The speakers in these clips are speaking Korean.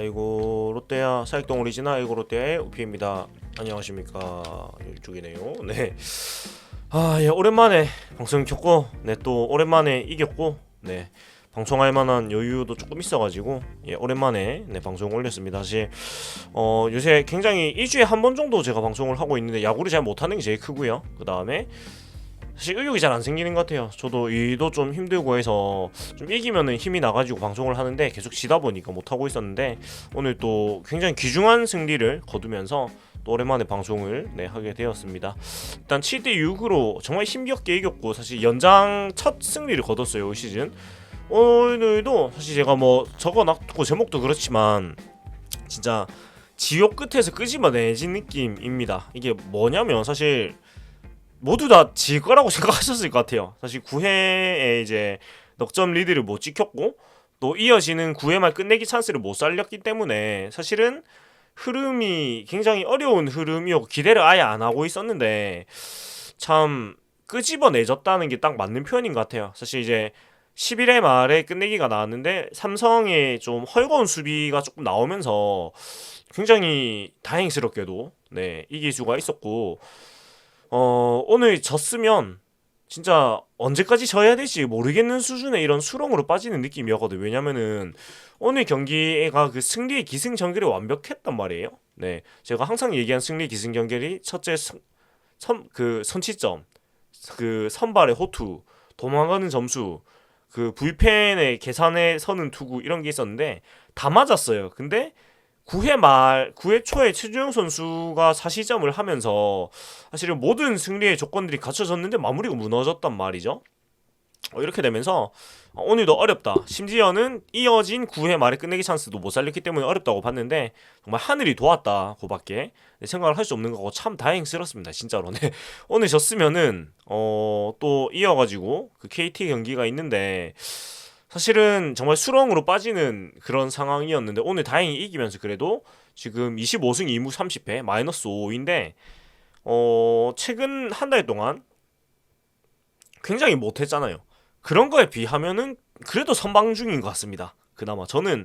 아이고 롯데야 사익동 오리지나 아이고 롯데의 우피입니다. 안녕하십니까 이쪽이네요. 네. 아, 예, 오랜만에 방송 켰고, 네, 또 오랜만에 이겼고, 네, 방송할 만한 여유도 조금 있어가지고, 예, 오랜만에 네 방송 올렸습니다. 사실, 어, 요새 굉장히 일주일에 한 번 정도 제가 방송을 하고 있는데 야구를 잘 못하는 게 제일 크고요. 그 다음에 사실 의욕이 잘 안 생기는 것 같아요. 저도 일도 좀 힘들고 해서 좀 이기면은 힘이 나가지고 방송을 하는데 계속 지다 보니까 못 하고 있었는데 오늘 또 굉장히 귀중한 승리를 거두면서 또 오랜만에 방송을 네, 하게 되었습니다. 일단 7대 6으로 정말 힘겹게 이겼고 사실 연장 첫 승리를 거뒀어요 올 시즌. 오늘도 사실 제가 뭐 적어놨고 제목도 그렇지만 진짜 지옥 끝에서 끄집어내진 느낌입니다. 이게 뭐냐면 사실 모두 다 질 거라고 생각하셨을 것 같아요. 사실 9회에 이제 넉점 리드를 못 지켰고 또 이어지는 9회 말 끝내기 찬스를 못 살렸기 때문에 사실은 흐름이 굉장히 어려운 흐름이었고 기대를 아예 안 하고 있었는데 참 끄집어내졌다는 게 딱 맞는 표현인 것 같아요. 사실 이제 11회 말에 끝내기가 나왔는데 삼성의 좀 헐거운 수비가 조금 나오면서 굉장히 다행스럽게도 네 이길 수가 있었고 어 오늘 졌으면 진짜 언제까지 져야 될지 모르겠는 수준의 이런 수렁으로 빠지는 느낌이었거든. 요 왜냐면은 오늘 경기가 그 승리의 기승전결이 완벽했단 말이에요. 네, 제가 항상 얘기한 승리 기승전결이 첫째 선, 선, 그 선취점, 그 선발의 호투, 도망가는 점수, 그 불펜의 계산에 서는 투구 이런 게 있었는데 다 맞았어요. 근데 9회 말, 9회 초에 최주영 선수가 4시점을 하면서 사실은 모든 승리의 조건들이 갖춰졌는데 마무리가 무너졌단 말이죠. 어, 이렇게 되면서 어, 오늘도 어렵다. 심지어는 이어진 9회 말에 끝내기 찬스도 못 살렸기 때문에 어렵다고 봤는데 정말 하늘이 도왔다. 고밖에 생각을 할 수 없는 거고 참 다행스럽습니다. 진짜로. 네. 오늘 졌으면은 어, 또 이어가지고 그 KT 경기가 있는데 사실은 정말 수렁으로 빠지는 그런 상황이었는데 오늘 다행히 이기면서 그래도 지금 25승 2무 30패 마이너스 5인데 어 최근 한 달 동안 굉장히 못했잖아요. 그런 거에 비하면은 그래도 선방 중인 것 같습니다. 그나마 저는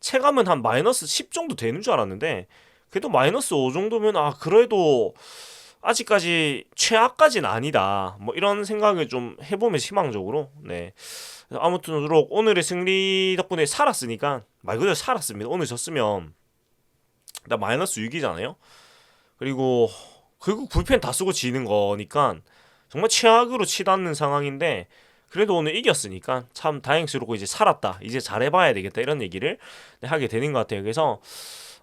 체감은 한 마이너스 10 정도 되는 줄 알았는데 그래도 마이너스 5 정도면 아 그래도 아직까지 최악까지는 아니다. 뭐 이런 생각을 좀 해보면 희망적으로 네. 아무튼으로 오늘의 승리 덕분에 살았으니까 말 그대로 살았습니다. 오늘 졌으면 나 마이너스 6이잖아요. 그리고 결국 불펜 다 쓰고 지는 거니까 정말 최악으로 치닫는 상황인데 그래도 오늘 이겼으니까 참 다행스럽고 이제 살았다. 이제 잘해봐야 되겠다 이런 얘기를 하게 되는 것 같아요. 그래서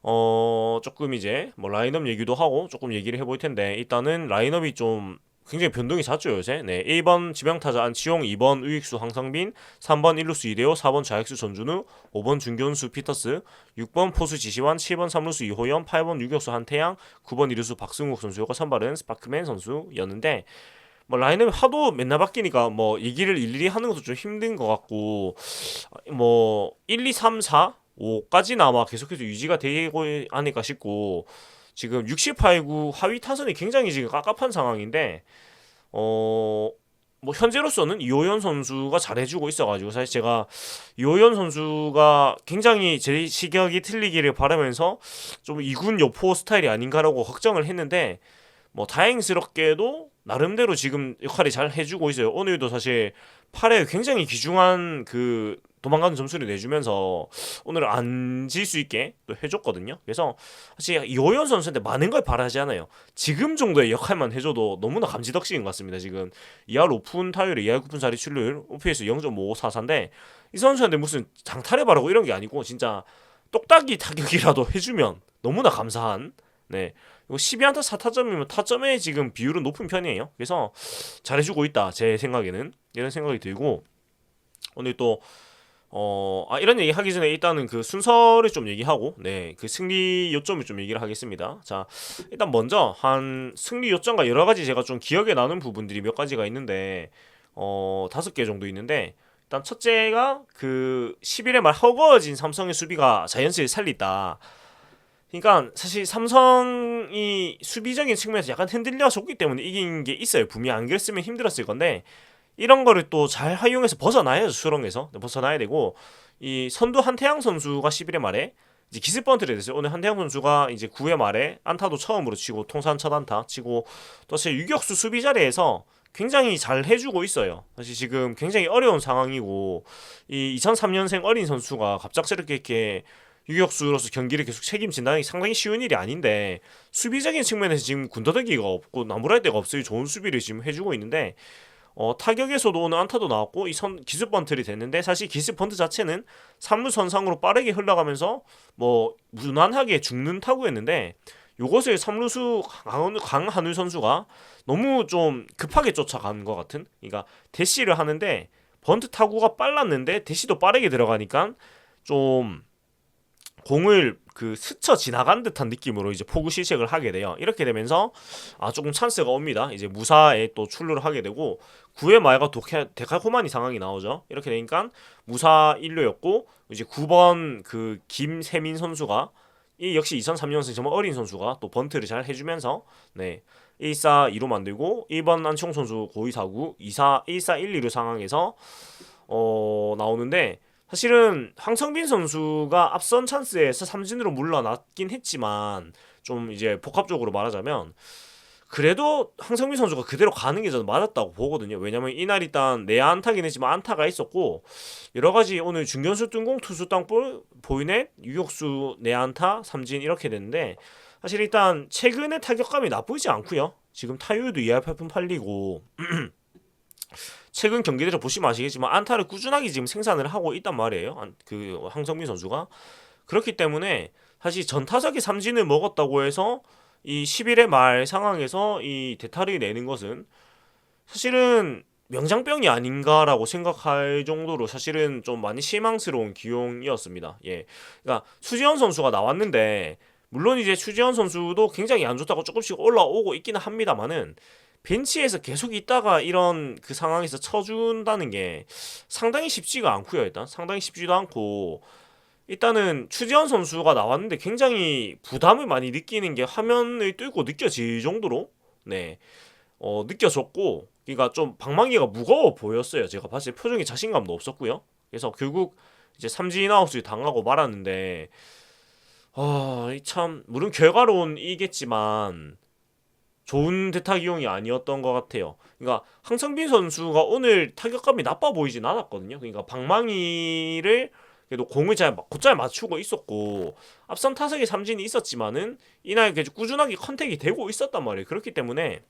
어 조금 이제 뭐 라인업 얘기도 하고 조금 얘기를 해볼 텐데 일단은 라인업이 좀 굉장히 변동이 잦죠 요새. 네, 1번 지명타자 안치용, 2번 우익수 황상빈, 3번 일루수 이대호, 4번 좌익수 전준우, 5번 중견수 피터스, 6번 포수 지시환, 7번 삼루수 이호연, 8번 유격수 한태양, 9번 이루수 박승욱 선수가 선발은 스파크맨 선수였는데 뭐 라인업이 하도 맨날 바뀌니까 뭐 얘기를 일일이 하는 것도 좀 힘든 것 같고 뭐 1, 2, 3, 4, 5까지는 아마 계속해서 유지가 되고 하니까 싶고 지금 60, 8, 9 하위 타선이 굉장히 지금 깝깝한 상황인데 어. 뭐 현재로서는 이호연 선수가 잘해주고 있어가지고 사실 제가 이호연 선수가 굉장히 제 시각이 틀리기를 바라면서 좀 이군 여포 스타일이 아닌가라고 걱정을 했는데 뭐 다행스럽게도 나름대로 지금 역할이 잘 해주고 있어요. 오늘도 사실 8회 굉장히 귀중한 그 도망가는 점수를 내주면서 오늘 안 질 수 있게 또 해줬거든요. 그래서 사실 이호연 선수한테 많은 걸 바라지 않아요. 지금 정도의 역할만 해줘도 너무나 감지덕식인 것 같습니다. 지금 2할 오픈 타율에 2할 9푼 자리 출루율 OPS 0.544인데 이 선수한테 무슨 장타를 바라고 이런 게 아니고 진짜 똑딱이 타격이라도 해주면 너무나 감사한 네. 이거 12안타 4타점이면 타점의 지금 비율은 높은 편이에요. 그래서 잘해주고 있다. 제 생각에는 이런 생각이 들고 오늘 또 어, 아, 이런 얘기 하기 전에 일단은 그 순서를 좀 얘기하고, 네, 그 승리 요점을 좀 얘기를 하겠습니다. 자, 일단 먼저, 한 승리 요점과 여러 가지 제가 좀 기억에 나는 부분들이 몇 가지가 있는데, 어, 다섯 개 정도 있는데, 일단 첫째가 그 11회 말 허거워진 삼성의 수비가 자이언츠를 살리다. 그러니까 사실 삼성이 수비적인 측면에서 약간 흔들려졌기 때문에 이긴 게 있어요. 분명히 안 그랬으면 힘들었을 건데, 이런 거를 또 잘 활용해서 벗어나야죠 수렁에서 네, 벗어나야 되고 이 선두 한태양 선수가 11회 말에 이제 기습 번트를 됐어요. 오늘 한태영 선수가 이제 9회 말에 안타도 처음으로 치고 통산 첫 안타 치고 또제 유격수 수비 자리에서 굉장히 잘 해주고 있어요. 사실 지금 굉장히 어려운 상황이고 이 2003년생 어린 선수가 갑작스럽게 이렇게 유격수로서 경기를 계속 책임진다는 게 상당히 쉬운 일이 아닌데 수비적인 측면에서 지금 군더더기가 없고 나무랄 데가 없어요. 좋은 수비를 지금 해주고 있는데 어, 타격에서도 오늘 안타도 나왔고 이 선 기습 번트를 됐는데 사실 기습 번트 자체는 3루 선상으로 빠르게 흘러가면서 뭐 무난하게 죽는 타구였는데 요것을 3루수 강한, 강한울 선수가 너무 좀 급하게 쫓아간 것 같은 그러니까 대시를 하는데 번트 타구가 빨랐는데 대시도 빠르게 들어가니까 좀 공을 그 스쳐 지나간 듯한 느낌으로 이제 포구 실책을 하게 돼요. 이렇게 되면서 아 조금 찬스가 옵니다. 이제 무사에 또 출루를 하게 되고 9회 말과 독해, 데칼코마니 상황이 나오죠. 이렇게 되니까 무사 1루였고 이제 9번 그 김세민 선수가 이 역시 2003년생 정말 어린 선수가 또 번트를 잘 해주면서 네 1사 2로 만들고 1번 안치홍 선수 고의 사구 2사 1사 1, 2루 상황에서 어 나오는데 사실은 황성빈 선수가 앞선 찬스에서 삼진으로 물러났긴 했지만 좀 이제 복합적으로 말하자면 그래도 황성빈 선수가 그대로 가는 게 저는 맞았다고 보거든요. 왜냐면 이날 일단 내야 안타긴 했지만 안타가 있었고 여러 가지 오늘 중견수 뜬공 투수 땅볼 보이네 유격수 내야 안타 삼진 이렇게 됐는데 사실 일단 최근에 타격감이 나쁘지 않고요. 지금 타율도 2할 8푼 팔리고 최근 경기들을 보시면 아시겠지만 안타를 꾸준하게 지금 생산을 하고 있단 말이에요. 안- 그 황성민 선수가 그렇기 때문에 사실 전타석에 삼진을 먹었다고 해서 이 11회 말 상황에서 이 대타를 내는 것은 사실은 명장병이 아닌가라고 생각할 정도로 사실은 좀 많이 실망스러운 기용이었습니다. 예. 그러니까 수지현 선수가 나왔는데 물론 이제 추지현 선수도 굉장히 안 좋다고 조금씩 올라오고 있기는 합니다만은 벤치에서 계속 있다가 이런 그 상황에서 쳐준다는 게 상당히 쉽지가 않고요. 일단 상당히 쉽지도 않고 일단은 추지현 선수가 나왔는데 굉장히 부담을 많이 느끼는 게 화면을 뚫고 느껴질 정도로 네. 어, 느껴졌고 그러니까 좀 방망이가 무거워 보였어요. 제가 봤을 때 표정에 자신감도 없었고요. 그래서 결국 이제 삼진 아웃을 당하고 말았는데 아, 이참 물론 결과론 이겠지만 좋은 대타 기용이 아니었던 것 같아요. 그러니까 황성빈 선수가 오늘 타격감이 나빠 보이진 않았거든요. 그러니까 방망이를 그래도 공을 잘 마- 곧잘 맞추고 있었고 앞선 타석에 삼진이 있었지만은 이날 계속 꾸준하게 컨택이 되고 있었단 말이에요. 그렇기 때문에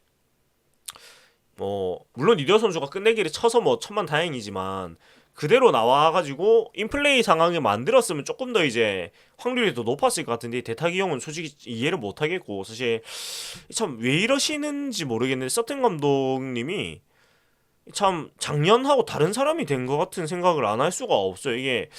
뭐 물론 이대호 선수가 끝내기를 쳐서 뭐 천만 다행이지만 그대로 나와가지고 인플레이 상황을 만들었으면 조금 더 이제 확률이 더 높았을 것 같은데 대타기용은 솔직히 이해를 못하겠고 사실 참 왜 이러시는지 모르겠는데 서튼 감독님이 참 작년하고 다른 사람이 된 것 같은 생각을 안 할 수가 없어요. 이게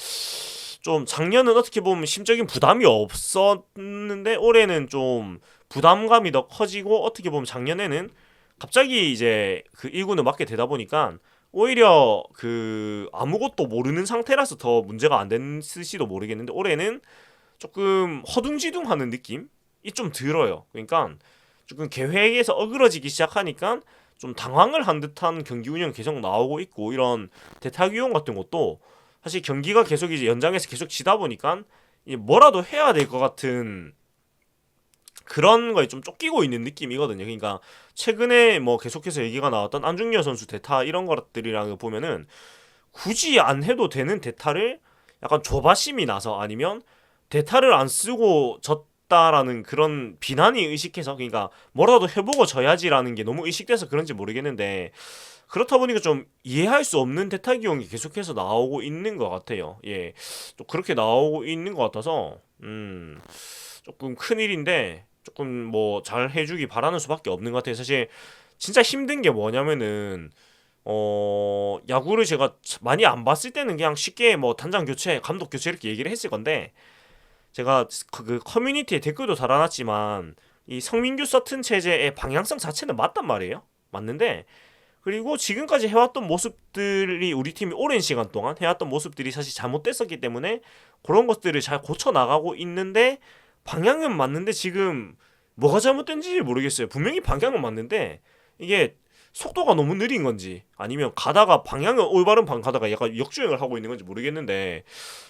좀 작년은 어떻게 보면 심적인 부담이 없었는데 올해는 좀 부담감이 더 커지고 어떻게 보면 작년에는 갑자기 이제 그 1군을 맡게 되다 보니까 오히려 그 아무것도 모르는 상태라서 더 문제가 안 됐을지도 모르겠는데 올해는 조금 허둥지둥하는 느낌이 좀 들어요. 그러니까 조금 계획에서 어그러지기 시작하니까 좀 당황을 한 듯한 경기 운영 계속 나오고 있고 이런 대타 기용 같은 것도 사실 경기가 계속 이제 연장에서 계속 지다 보니까 뭐라도 해야 될 것 같은 그런 거에 좀 쫓기고 있는 느낌이거든요. 그러니까 최근에 뭐 계속해서 얘기가 나왔던 안중열 선수 대타 이런 것들이랑 보면은 굳이 안 해도 되는 대타를 약간 조바심이 나서 아니면 대타를 안 쓰고 졌다라는 그런 비난이 의식해서 그러니까 뭐라도 해보고 져야지라는 게 너무 의식돼서 그런지 모르겠는데 그렇다 보니까 좀 이해할 수 없는 대타 기용이 계속해서 나오고 있는 것 같아요. 예, 또 그렇게 나오고 있는 것 같아서 음 조금 큰 일인데 조금 뭐 잘 해주기 바라는 수밖에 없는 것 같아요. 사실 진짜 힘든 게 뭐냐면은 어 야구를 제가 많이 안 봤을 때는 그냥 쉽게 뭐 단장 교체, 감독 교체 이렇게 얘기를 했을 건데 제가 그, 그 커뮤니티에 댓글도 달아놨지만 이 성민규 서튼 체제의 방향성 자체는 맞단 말이에요. 맞는데 그리고 지금까지 해왔던 모습들이 우리 팀이 오랜 시간 동안 해왔던 모습들이 사실 잘못됐었기 때문에 그런 것들을 잘 고쳐 나가고 있는데 방향은 맞는데 지금 뭐가 잘못된지 모르겠어요. 분명히 방향은 맞는데 이게 속도가 너무 느린 건지 아니면 가다가 방향은 올바른 방 가다가 약간 역주행을 하고 있는 건지 모르겠는데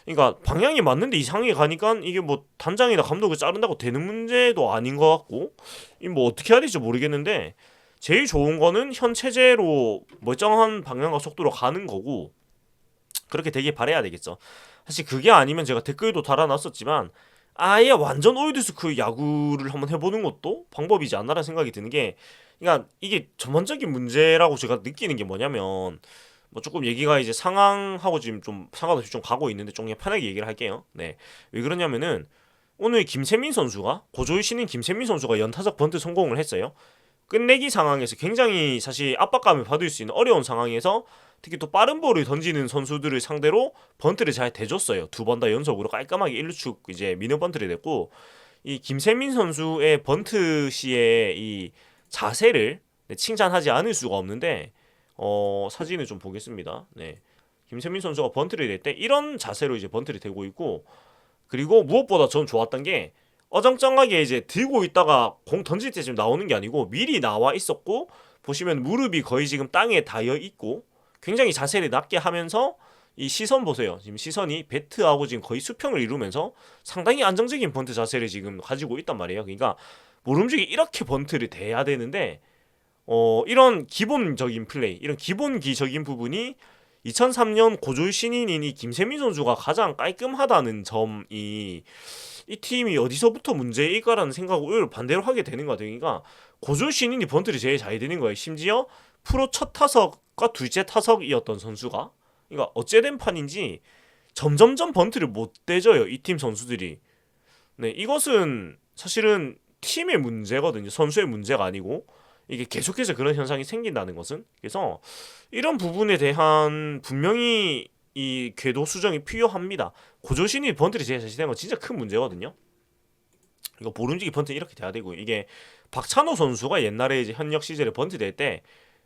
그러니까 방향이 맞는데 이상하게 가니까 이게 뭐 단장이나 감독을 자른다고 되는 문제도 아닌 것 같고 이 뭐 어떻게 해야 될지 모르겠는데 제일 좋은 거는 현 체제로 멀쩡한 방향과 속도로 가는 거고 그렇게 되길 바래야 되겠죠. 사실 그게 아니면 제가 댓글도 달아놨었지만 아예 완전 올드스쿨 야구를 한번 해보는 것도 방법이지 않나라는 생각이 드는 게 그러니까 이게 전반적인 문제라고 제가 느끼는 게 뭐냐면 뭐 조금 얘기가 이제 상황하고 지금 좀 상관없이 좀 가고 있는데 좀 그냥 편하게 얘기를 할게요. 네. 왜 그러냐면은 오늘 김세민 선수가 고조일 신인 김세민 선수가 연타석 번트 성공을 했어요. 끝내기 상황에서 굉장히 사실 압박감을 받을 수 있는 어려운 상황에서 특히 또 빠른 볼을 던지는 선수들을 상대로 번트를 잘 대줬어요. 두 번 다 연속으로 깔끔하게 1루축 이제 미는 번트를 냈고 이 김세민 선수의 번트 시의 이 자세를 네, 칭찬하지 않을 수가 없는데 어, 사진을 좀 보겠습니다. 네. 김세민 선수가 번트를 낼 때 이런 자세로 이제 번트를 대고 있고 그리고 무엇보다 전 좋았던 게 어정쩡하게 이제 들고 있다가 공 던질 때 지금 나오는 게 아니고 미리 나와 있었고 보시면 무릎이 거의 지금 땅에 닿여 있고 굉장히 자세를 낮게 하면서 이 시선 보세요. 지금 시선이 배트하고 지금 거의 수평을 이루면서 상당히 안정적인 번트 자세를 지금 가지고 있단 말이에요. 그러니까 모름지기 이렇게 번트를 대야 되는데 어 이런 기본적인 플레이, 이런 기본기적인 부분이 2003년 고졸 신인인 이 김세민 선수가 가장 깔끔하다는 점이 이 팀이 어디서부터 문제일까라는 생각을 반대로 하게 되는 것 같아요. 그러니까 고졸 신인이 번트를 제일 잘 되는 거예요. 심지어 프로 첫 타석 과 둘째 타석이었던 선수가 그러니까 어째된 판인지 점점점 번트를 못 대줘요. 이 팀 선수들이. 네, 이것은 사실은 팀의 문제거든요. 선수의 문제가 아니고 이게 계속해서 그런 현상이 생긴다는 것은 그래서 이런 부분에 대한 분명히 이 궤도 수정이 필요합니다. 고조신이 번트를 제일 자시된 건 진짜 큰 문제거든요. 이거 보름지기 번트 이렇게 돼야 되고 이게 박찬호 선수가 옛날에 이제 현역 시절에 번트 될 때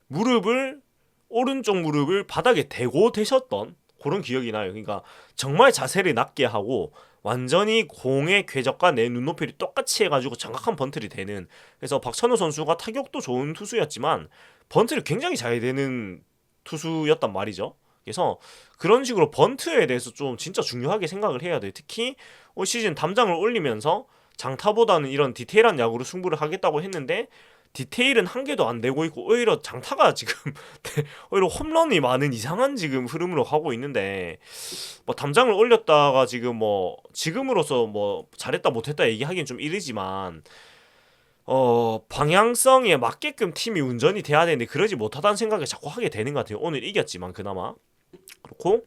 무릎을 오른쪽 무릎을 바닥에 대고 대셨던 그런 기억이 나요. 그러니까 정말 자세를 낮게 하고 완전히 공의 궤적과 내 눈높이를 똑같이 해가지고 정확한 번트를 되는 그래서 박찬호 선수가 타격도 좋은 투수였지만 번트를 굉장히 잘 되는 투수였단 말이죠. 그래서 그런 식으로 번트에 대해서 좀 진짜 중요하게 생각을 해야 돼요. 특히 올 시즌 담장을 올리면서 장타보다는 이런 디테일한 야구로 승부를 하겠다고 했는데 디테일은 한 개도 안 되고 있고 오히려 장타가 지금 오히려 홈런이 많은 이상한 지금 흐름으로 가고 있는데 뭐 담장을 올렸다가 지금 뭐 지금으로서 뭐 잘했다 못했다 얘기하기는 좀 이르지만 어 방향성에 맞게끔 팀이 운전이 돼야 되는데 그러지 못하다는 생각을 자꾸 하게 되는 것 같아요. 오늘 이겼지만 그나마 그렇고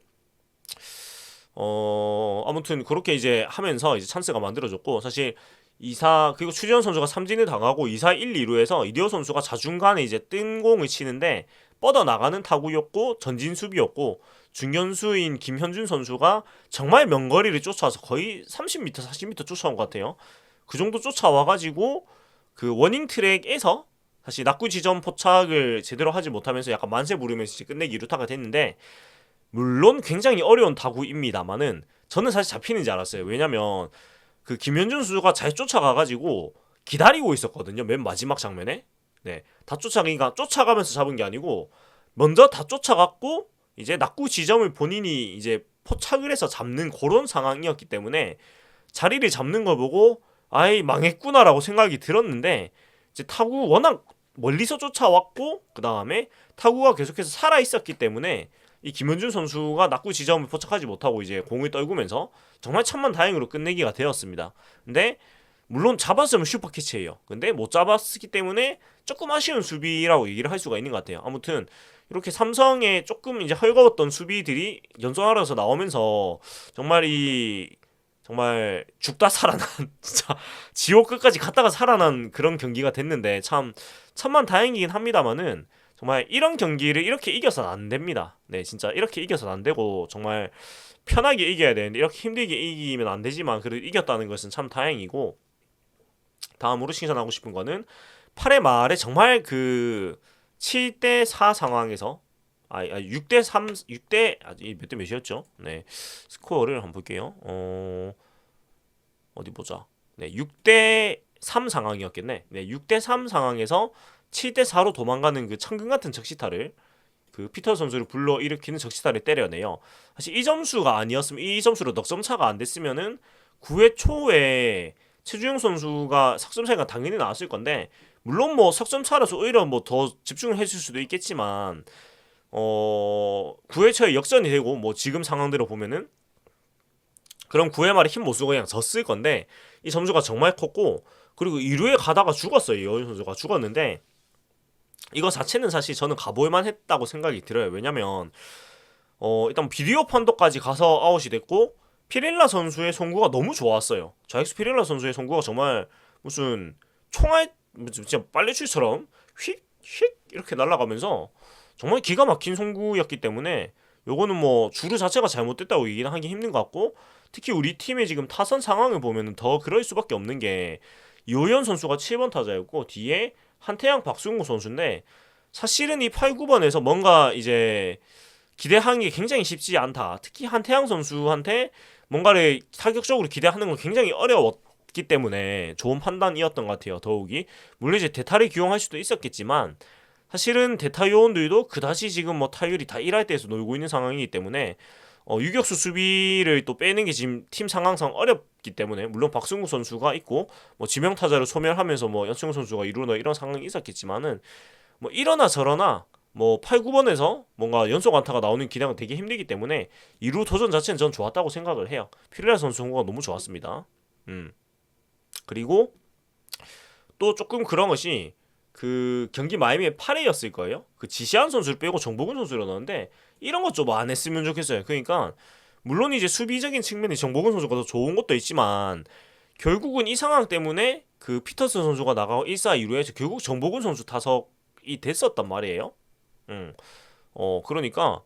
어 아무튼 그렇게 이제 하면서 이제 찬스가 만들어졌고 사실 2사 그리고 추지현 선수가 삼진을 당하고 2사 1, 2루에서 이디오 선수가 자중간에 이제 뜬 공을 치는데 뻗어 나가는 타구였고 전진 수비였고 중견수인 김현준 선수가 정말 명거리를 쫓아와서 거의 30m, 40m 쫓아온 것 같아요. 그 정도 쫓아와 가지고 그 워닝 트랙에서 사실 낙구 지점 포착을 제대로 하지 못하면서 약간 만세 부르면서 끝내기 루타가 됐는데 물론 굉장히 어려운 타구입니다만은 저는 사실 잡히는 줄 알았어요. 왜냐면 그 김현준 선수가 잘 쫓아가가지고 기다리고 있었거든요. 맨 마지막 장면에. 네. 다 쫓아가니까 쫓아가면서 잡은 게 아니고 먼저 다 쫓아갔고 이제 낙구 지점을 본인이 이제 포착을 해서 잡는 그런 상황이었기 때문에 자리를 잡는 걸 보고 아이 망했구나라고 생각이 들었는데 이제 타구 워낙 멀리서 쫓아왔고 그 다음에 타구가 계속해서 살아 있었기 때문에 이 김현준 선수가 낙구 지점을 포착하지 못하고 이제 공을 떨구면서 정말 천만 다행으로 끝내기가 되었습니다. 근데 물론 잡았으면 슈퍼 캐치예요. 근데 못 잡았기 때문에 조금 아쉬운 수비라고 얘기를 할 수가 있는 것 같아요. 아무튼 이렇게 삼성의 조금 이제 헐거웠던 수비들이 연속하면서 나오면서 정말 이 정말 죽다 살아난 진짜 지옥 끝까지 갔다가 살아난 그런 경기가 됐는데 참 천만 다행이긴 합니다만은 정말 이런 경기를 이렇게 이겨서는 안 됩니다. 네, 진짜 이렇게 이겨서는 안 되고 정말 편하게 이겨야 되는데 이렇게 힘들게 이기면 안 되지만 그래도 이겼다는 것은 참 다행이고 다음으로 칭찬하고 싶은 거는 8회 말에 정말 그 7대 4 상황에서 아, 6대 3 6대 몇대 몇이었죠? 네. 스코어를 한번 볼게요. 어 어디 보자. 네, 6대 3 상황이었겠네. 네, 6대 3 상황에서 7대 4로 도망가는 그 천금 같은 적시타를 그 피터 선수를 불러 일으키는 적시타를 때려내요. 사실 이 점수가 아니었으면 이 점수로 넉점 차가 안 됐으면은 9회 초에 최주영 선수가 석점 차이가 당연히 나왔을 건데 물론 뭐 석점 차라서 오히려 뭐 더 집중을 했을 수도 있겠지만 어 9회 초에 역전이 되고 뭐 지금 상황대로 보면은 그럼 9회 말에 힘 못 쓰고 그냥 졌을 건데 이 점수가 정말 컸고 그리고 2루에 가다가 죽었어요 이호연 선수가 죽었는데 이거 자체는 사실 저는 가볼만 했다고 생각이 들어요. 왜냐면 어 일단 비디오 판도까지 가서 아웃이 됐고 피렐라 선수의 송구가 너무 좋았어요. 자익스 피렐라 선수의 송구가 정말 무슨 총알 진짜 빨래줄처럼 휙휙 이렇게 날아가면서 정말 기가 막힌 송구였기 때문에 요거는 뭐 주루 자체가 잘못됐다고 얘기는 하기 힘든 것 같고 특히 우리 팀의 지금 타선 상황을 보면은 더 그럴 수밖에 없는 게 이호연 선수가 7번 타자였고 뒤에 한태양 박승우 선수인데 사실은 이 8, 9번에서 뭔가 이제 기대하는 게 굉장히 쉽지 않다. 특히 한태양 선수한테 뭔가를 타격적으로 기대하는 건 굉장히 어려웠기 때문에 좋은 판단이었던 것 같아요. 더욱이 물론 이제 대타를 기용할 수도 있었겠지만 사실은 대타 요원들도 그다지 지금 뭐 타율이 다 1할 때에서 놀고 있는 상황이기 때문에 어, 유격수 수비를 또 빼는 게 지금 팀 상황상 어렵 기 때문에 물론 박승우 선수가 있고 뭐 지명 타자를 소멸하면서 뭐 연승우 선수가 이루나 이런 상황이 있었겠지만은 뭐 이러나 저러나 뭐 8, 9번에서 뭔가 연속 안타가 나오는 기량은 되게 힘들기 때문에 이루 도전 자체는 전 좋았다고 생각을 해요. 피렐라 선수 홍구가 너무 좋았습니다. 음. 그리고 또 조금 그런 것이 그 경기 마이미의 8회였을 거예요. 그 지시한 선수를 빼고 정복은 선수를 넣었는데 이런 것 좀 안 했으면 좋겠어요. 그러니까 물론 이제 수비적인 측면이 정복은 선수가 더 좋은 것도 있지만 결국은 이 상황 때문에 그 피터슨 선수가 나가고 1사 2루에서 결국 정복은 선수 타석이 됐었단 말이에요. 음. 어 그러니까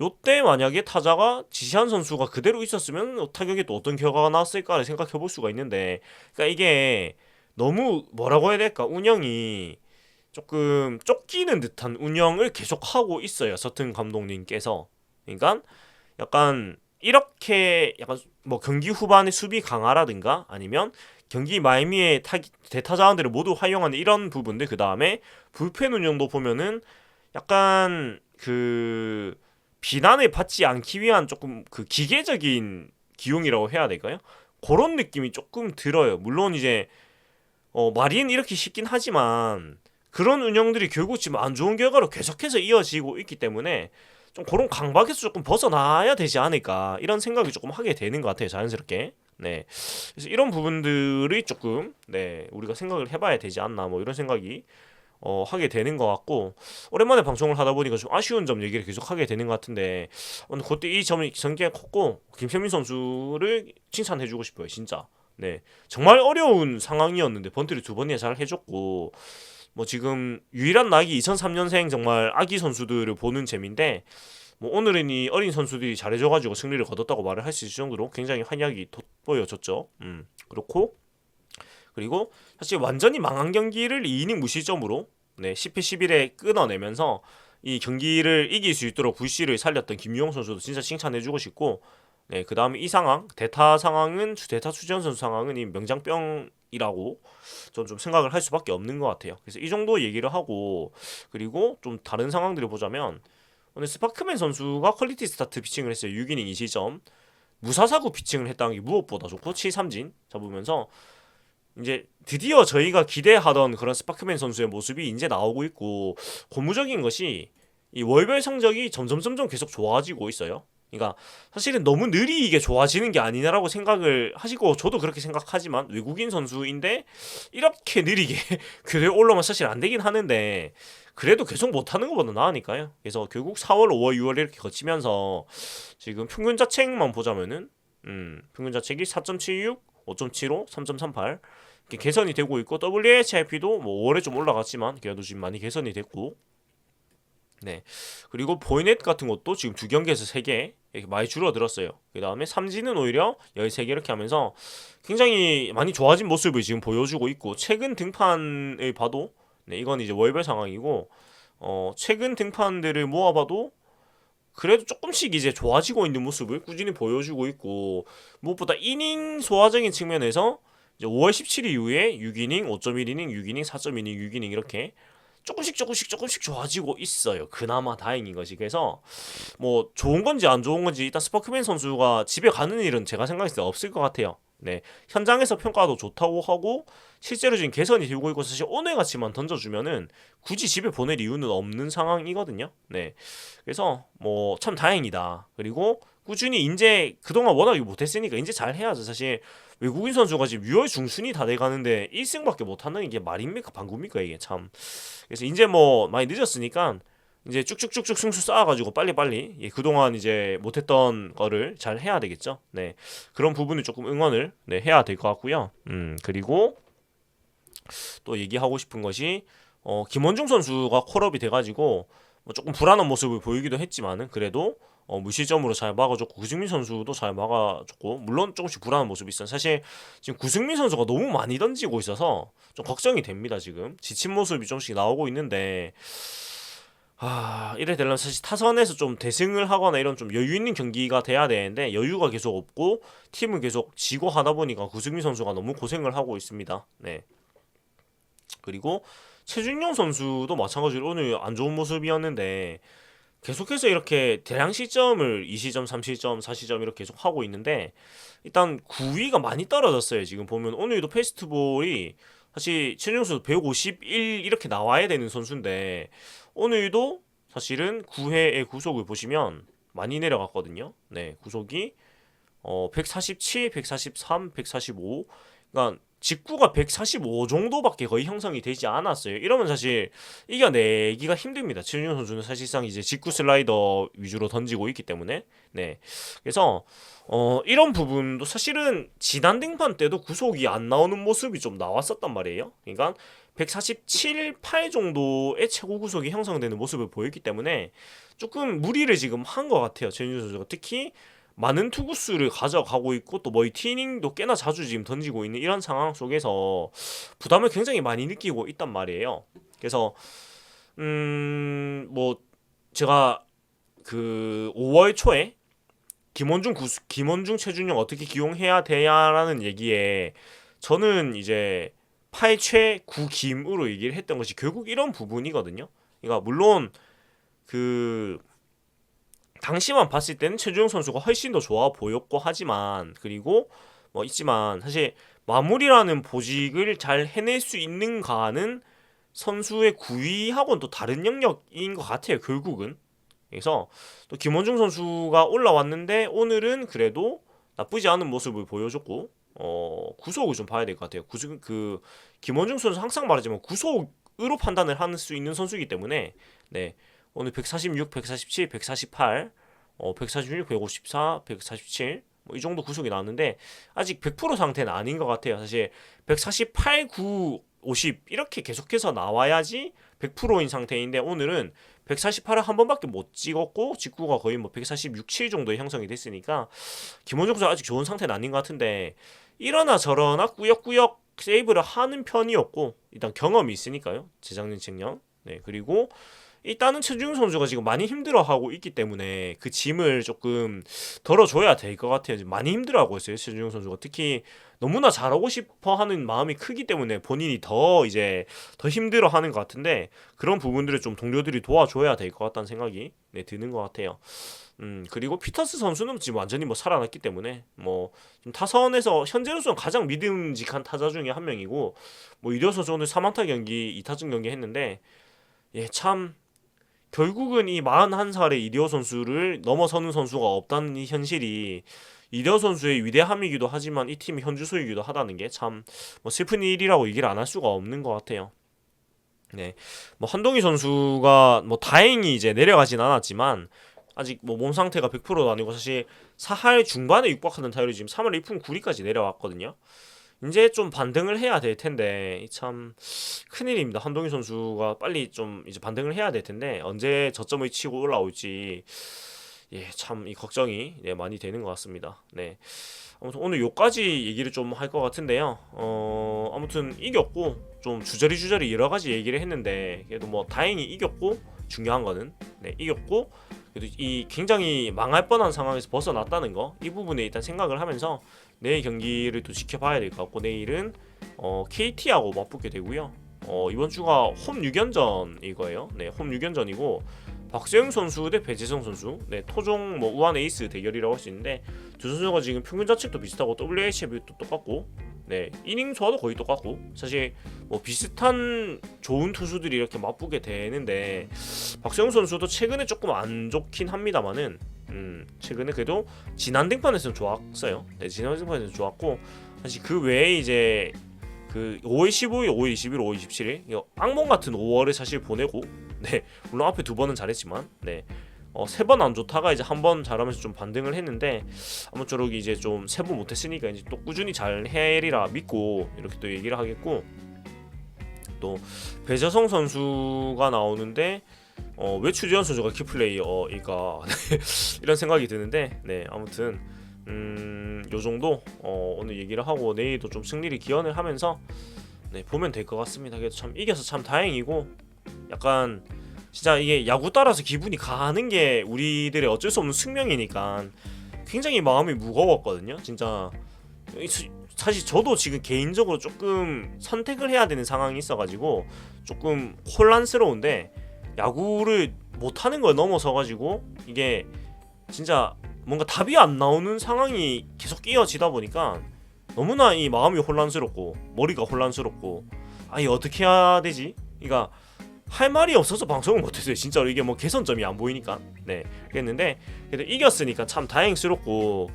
요때 만약에 타자가 지시한 선수가 그대로 있었으면 타격에 또 어떤 결과가 나왔을까를 생각해 볼 수가 있는데 그러니까 이게 너무 뭐라고 해야 될까 운영이 조금 쫓기는 듯한 운영을 계속하고 있어요. 서튼 감독님께서. 그러니까 약간 이렇게 약간 뭐 경기 후반에 수비 강화라든가 아니면 경기 말미에 타기, 대타 자원들을 모두 활용하는 이런 부분들 그 다음에 불펜 운영도 보면은 약간 그 비난을 받지 않기 위한 조금 그 기계적인 기용이라고 해야 될까요? 그런 느낌이 조금 들어요. 물론 이제 어 말이는 이렇게 쉽긴 하지만 그런 운영들이 결국 지금 안 좋은 결과로 계속해서 이어지고 있기 때문에 좀 그런 강박에서 조금 벗어나야 되지 않을까 이런 생각이 조금 하게 되는 것 같아요 자연스럽게. 네. 그래서 이런 부분들이 조금 네 우리가 생각을 해봐야 되지 않나 뭐 이런 생각이 어, 하게 되는 것 같고 오랜만에 방송을 하다 보니까 좀 아쉬운 점 얘기를 계속 하게 되는 것 같은데 오늘 그때 이 점이 전개 컸고 김세민 선수를 칭찬해주고 싶어요 진짜. 네. 정말 어려운 상황이었는데 번트를 두 번이나 잘 해줬고 뭐 지금 유일한 낙이 2003년생 정말 아기 선수들을 보는 재미인데 뭐 오늘은 이 어린 선수들이 잘해줘가지고 승리를 거뒀다고 말을 할 수 있을 정도로 굉장히 활약이 돋보여졌죠. 음 그렇고 그리고 사실 완전히 망한 경기를 2이닝 무실점으로 네 10회 11에 끊어내면서 이 경기를 이길 수 있도록 불씨를 살렸던 김유영 선수도 진짜 칭찬해주고 싶고 네, 그 다음에 이 상황, 대타 상황은, 대타 추지현 선수 상황은 이 명장병이라고 저는 좀 생각을 할 수밖에 없는 것 같아요. 그래서 이 정도 얘기를 하고, 그리고 좀 다른 상황들을 보자면, 오늘 스파크맨 선수가 퀄리티 스타트 피칭을 했어요. 6이닝 2시점. 무사사구 피칭을 했다는 게 무엇보다 좋고, 7삼진 잡으면서, 이제 드디어 저희가 기대하던 그런 스파크맨 선수의 모습이 이제 나오고 있고, 고무적인 것이 이 월별 성적이 점점 점점 계속 좋아지고 있어요. 그러니까 사실은 너무 느리게 좋아지는 게 아니냐라고 생각을 하시고 저도 그렇게 생각하지만 외국인 선수인데 이렇게 느리게 궤도에 올라오면 사실 안 되긴 하는데 그래도 계속 못하는 것보다 나으니까요. 그래서 결국 4월, 5월, 6월 이렇게 거치면서 지금 평균 자책만 보자면은 음, 평균 자책이 4.76, 5.75, 3.38 이렇게 개선이 되고 있고 WHIP도 뭐 5월에 좀 올라갔지만 그래도 지금 많이 개선이 됐고 네. 그리고 보이넷 같은 것도 지금 두 경기에서 세개 이렇게 많이 줄어들었어요. 그 다음에 삼진은 오히려 13개 이렇게 하면서 굉장히 많이 좋아진 모습을 지금 보여주고 있고 최근 등판을 봐도 네, 이건 이제 월별 상황이고 어, 최근 등판들을 모아봐도 그래도 조금씩 이제 좋아지고 있는 모습을 꾸준히 보여주고 있고 무엇보다 이닝 소화적인 측면에서 이제 5월 17일 이후에 6이닝, 5.1이닝, 6이닝, 4.2이닝, 6이닝 이렇게 조금씩 조금씩 조금씩 좋아지고 있어요. 그나마 다행인 것이 그래서 뭐 좋은 건지 안 좋은 건지 일단 스파크맨 선수가 집에 가는 일은 제가 생각했을 때 없을 것 같아요. 네 현장에서 평가도 좋다고 하고 실제로 지금 개선이 되고 있고 사실 오늘 같이만 던져주면은 굳이 집에 보낼 이유는 없는 상황이거든요. 네 그래서 뭐 참 다행이다. 그리고 꾸준히 이제 그동안 워낙에 못했으니까 이제 잘 해야죠. 사실 외국인 선수가 지금 6월 중순이 다 돼가는데 1승밖에 못한다는 게 말입니까 방구입니까 이게 참. 그래서 이제 뭐 많이 늦었으니까 이제 쭉쭉쭉쭉 승수 쌓아가지고 빨리빨리 예, 그동안 이제 못했던 거를 잘 해야 되겠죠. 네 그런 부분을 조금 응원을 네, 해야 될 것 같고요. 음 그리고 또 얘기하고 싶은 것이 어, 김원중 선수가 콜업이 돼가지고 뭐 조금 불안한 모습을 보이기도 했지만은 그래도 어, 무실점으로 잘 막아줬고 구승민 선수도 잘 막아줬고 물론 조금씩 불안한 모습이 있어요. 사실 지금 구승민 선수가 너무 많이 던지고 있어서 좀 걱정이 됩니다. 지금 지친 모습이 좀씩 나오고 있는데 아 이래 되려면 사실 타선에서 좀 대승을 하거나 이런 좀 여유 있는 경기가 돼야 되는데 여유가 계속 없고 팀은 계속 지고 하다 보니까 구승민 선수가 너무 고생을 하고 있습니다. 네. 그리고 최준용 선수도 마찬가지로 오늘 안 좋은 모습이었는데 계속해서 이렇게 대량 시점을 2시점, 3시점, 4시점 이렇게 계속 하고 있는데 일단 9위가 많이 떨어졌어요. 지금 보면 오늘도 페스트볼이 사실 최준용 선수 151 이렇게 나와야 되는 선수인데 오늘도 사실은 9회의 구속을 보시면 많이 내려갔거든요. 네, 구속이 어 147, 143, 145. 그러니까 직구가 145 정도밖에 거의 형성이 되지 않았어요. 이러면 사실 이겨내기가 힘듭니다. 최준용 선수는 사실상 이제 직구 슬라이더 위주로 던지고 있기 때문에 네. 그래서 어 이런 부분도 사실은 지난 등판 때도 구속이 안 나오는 모습이 좀 나왔었단 말이에요. 그러니까 147, 8 정도의 최고 구속이 형성되는 모습을 보였기 때문에 조금 무리를 지금 한 것 같아요. 최준용 선수가 특히 많은 투구수를 가져가고 있고 또 멀티이닝도 꽤나 자주 지금 던지고 있는 이런 상황 속에서 부담을 굉장히 많이 느끼고 있단 말이에요. 그래서 음 뭐 제가 그 5월 초에 김원중 구수, 김원중 최준용 어떻게 기용해야 돼야라는 얘기에 저는 이제 8최 9김으로 얘기를 했던 것이 결국 이런 부분이거든요. 그러니까 물론 그 당시만 봤을 때는 최주영 선수가 훨씬 더 좋아 보였고 하지만 그리고 뭐 있지만 사실 마무리라는 보직을 잘 해낼 수 있는가는 선수의 구위하고는 또 다른 영역인 것 같아요 결국은. 그래서 또 김원중 선수가 올라왔는데 오늘은 그래도 나쁘지 않은 모습을 보여줬고 어 구속을 좀 봐야 될 것 같아요. 구속 그 김원중 선수 항상 말하지만 구속으로 판단을 할 수 있는 선수이기 때문에 네 오늘 146, 147, 148, 어, 146, 154, 147, 뭐 이 정도 구속이 나왔는데 아직 100% 상태는 아닌 것 같아요. 사실 148, 9, 50 이렇게 계속해서 나와야지 100%인 상태인데 오늘은 148을 한 번밖에 못 찍었고 직구가 거의 뭐 146, 7 정도의 형성이 됐으니까 김원중 선수 아직 좋은 상태는 아닌 것 같은데 이러나 저러나 꾸역꾸역 세이브를 하는 편이었고 일단 경험이 있으니까요. 재작년 측년. 네 그리고 일단은 최준용 선수가 지금 많이 힘들어하고 있기 때문에 그 짐을 조금 덜어줘야 될 것 같아요. 많이 힘들어하고 있어요. 최준용 선수가 특히 너무나 잘하고 싶어하는 마음이 크기 때문에 본인이 더 이제 더 힘들어하는 것 같은데 그런 부분들을 좀 동료들이 도와줘야 될 것 같다는 생각이 네, 드는 것 같아요. 음 그리고 피터스 선수는 지금 완전히 뭐 살아났기 때문에 뭐 타선에서 현재로서는 가장 믿음직한 타자 중에 한 명이고 뭐 선수 오늘 3안타 경기 2타점 경기 했는데 예참 결국은 이 41살의 이대호 선수를 넘어서는 선수가 없다는 이 현실이 이대호 선수의 위대함이기도 하지만 이 팀이 현주소이기도 하다는 게 참 뭐 슬픈 일이라고 얘기를 안 할 수가 없는 것 같아요. 네, 뭐 한동희 선수가 뭐 다행히 이제 내려가진 않았지만 아직 뭐 몸 상태가 100%도 아니고 사실 4할 중반에 육박하는 타율이 지금 3월 1푼 9리까지 내려왔거든요. 이제 좀 반등을 해야 될 텐데 참 큰일입니다. 한동희 선수가 빨리 좀 이제 반등을 해야 될 텐데 언제 저점을 치고 올라올지 예, 참 이 걱정이 네, 많이 되는 것 같습니다. 네. 아무튼 오늘 요까지 얘기를 좀 할 것 같은데요. 어, 아무튼 이겼고 좀 주저리 주저리 여러 가지 얘기를 했는데 그래도 뭐 다행히 이겼고 중요한 거는 네, 이겼고 그래도 이 굉장히 망할 뻔한 상황에서 벗어났다는 거 이 부분에 일단 생각을 하면서 내일 경기를 또 지켜봐야 될 것 같고 내일은 어, KT하고 맞붙게 되고요. 어, 이번 주가 홈 6연전 이거예요. 네, 홈 6연전이고 박세영 선수 대 배재성 선수. 네, 토종 뭐 우한 에이스 대결이라고 할 수 있는데 두 선수가 지금 평균 자책도 비슷하고 WHB도 똑같고 네, 이닝 소화도 거의 똑같고 사실 뭐 비슷한 좋은 투수들이 이렇게 맞붙게 되는데 박세영 선수도 최근에 조금 안 좋긴 합니다만은 음, 최근에 그래도 지난 등판에서는 좋았어요. 네, 지난 등판에서는 좋았고 사실 그 외에 이제 그 5월 15일, 5월 21일, 5월 27일 이거 악몽 같은 5월을 사실 보내고 네 물론 앞에 두 번은 잘했지만 네. 어, 세 번 안 좋다가 이제 한 번 잘하면서 좀 반등을 했는데 아무쪼록 이제 좀 세 번 못했으니까 이제 또 꾸준히 잘 해리라 믿고 이렇게 또 얘기를 하겠고 또 배재성 선수가 나오는데 어, 왜 추지현 선수가 키플레이어이까 이런 생각이 드는데 네 아무튼 음, 요 정도 어, 오늘 얘기를 하고 내일도 좀 승리를 기원을 하면서 네, 보면 될 것 같습니다. 그래도 참 이겨서 참 다행이고 약간 진짜 이게 야구 따라서 기분이 가는 게 우리들의 어쩔 수 없는 숙명이니까 굉장히 마음이 무거웠거든요. 진짜 사실 저도 지금 개인적으로 조금 선택을 해야 되는 상황이 있어가지고 조금 혼란스러운데 야구를 못하는 걸 넘어서 가지고 이게 진짜 뭔가 답이 안 나오는 상황이 계속 이어지다 보니까 너무나 이 마음이 혼란스럽고 머리가 혼란스럽고 아 이게 어떻게 해야 되지? 그러니까 할 말이 없어서 방송을 못했어요 진짜로 이게 뭐 개선점이 안 보이니까 네 그랬는데 그래도 이겼으니까 참 다행스럽고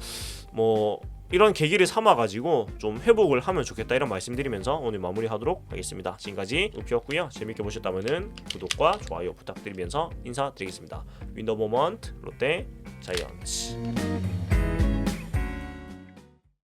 뭐 이런 계기를 삼아가지고 좀 회복을 하면 좋겠다 이런 말씀드리면서 오늘 마무리하도록 하겠습니다. 지금까지 우피였고요. 재밌게 보셨다면은 구독과 좋아요 부탁드리면서 인사드리겠습니다. 윈더 모먼트 롯데 자이언츠